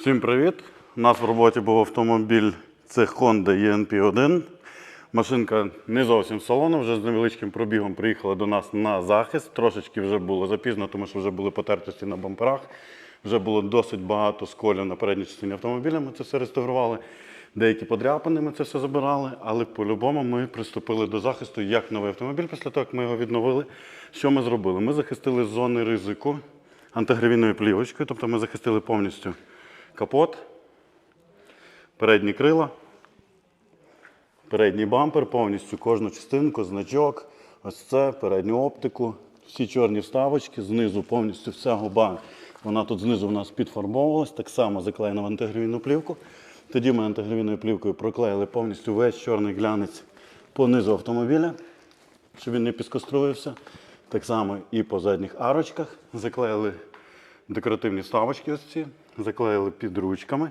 Всім привіт! У нас в роботі був автомобіль, це Honda ENP1. Машинка не зовсім салону, вже з невеличким пробігом приїхала до нас на захист. Трошечки вже було запізно, тому що вже були потертості на бамперах. Вже було досить багато сколів на передній частині автомобіля. Ми це все реставрували. Деякі подряпини ми це все забирали, але по-любому ми приступили до захисту як новий автомобіль після того, як ми його відновили. Що ми зробили? Ми захистили зони ризику антигравійною плівочкою, тобто ми захистили повністю капот, передні крила, передній бампер, повністю кожну частинку, значок, ось це, передню оптику, всі чорні вставочки, знизу повністю вся губа. Вона тут знизу у нас підфарбовувалась, так само заклеєна в антигравійну плівку. Тоді ми антигравійною плівкою проклеїли повністю весь чорний глянець по низу автомобіля, щоб він не піскоструївся. Так само і по задніх арочках заклеїли декоративні вставочки ось ці, заклеїли під ручками.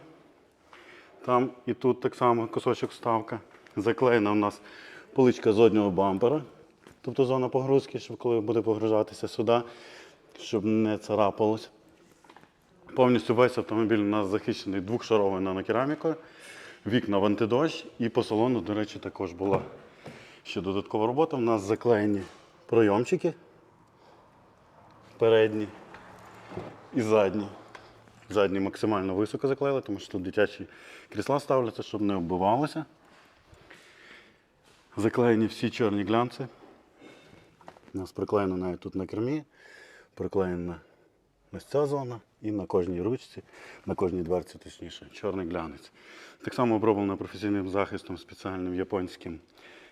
Там і тут так само кусочок вставка. Заклеєна у нас поличка заднього бампера, тобто зона погрузки, щоб коли буде погружатися сюди, щоб не царапалось. Повністю весь автомобіль у нас захищений двохшаровою нанокерамікою, вікна в антидощ і по салону, до речі, також була ще додаткова робота. У нас заклеєні пройомчики передні і задні. Задні максимально високо заклеїли, тому що тут дитячі крісла ставляться, щоб не оббивалося. Заклеєні всі чорні глянці. У нас приклеєно навіть тут на кермі, приклеєна ось ця зона і на кожній ручці, на кожній дверці, точніше, чорний глянець. Так само оброблена професійним захистом спеціальним японським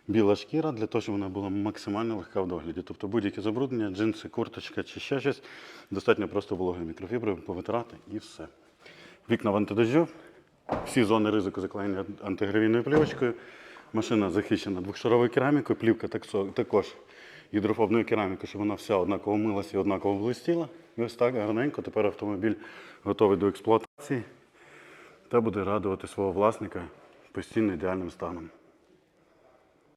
біла шкіра, для того, щоб вона була максимально легка в догляді. Тобто будь-яке забруднення, джинси, курточка чи ще щось, достатньо просто вологою мікрофіброю повитирати і все. Вікна в антидождю, всі зони ризику заклеєні антигравійною плівочкою. Машина захищена двохшаровою керамікою, плівка також гідрофобною керамікою, щоб вона вся однаково милася і однаково блистіла. І ось так гарненько тепер автомобіль готовий до експлуатації та буде радувати свого власника постійно ідеальним станом.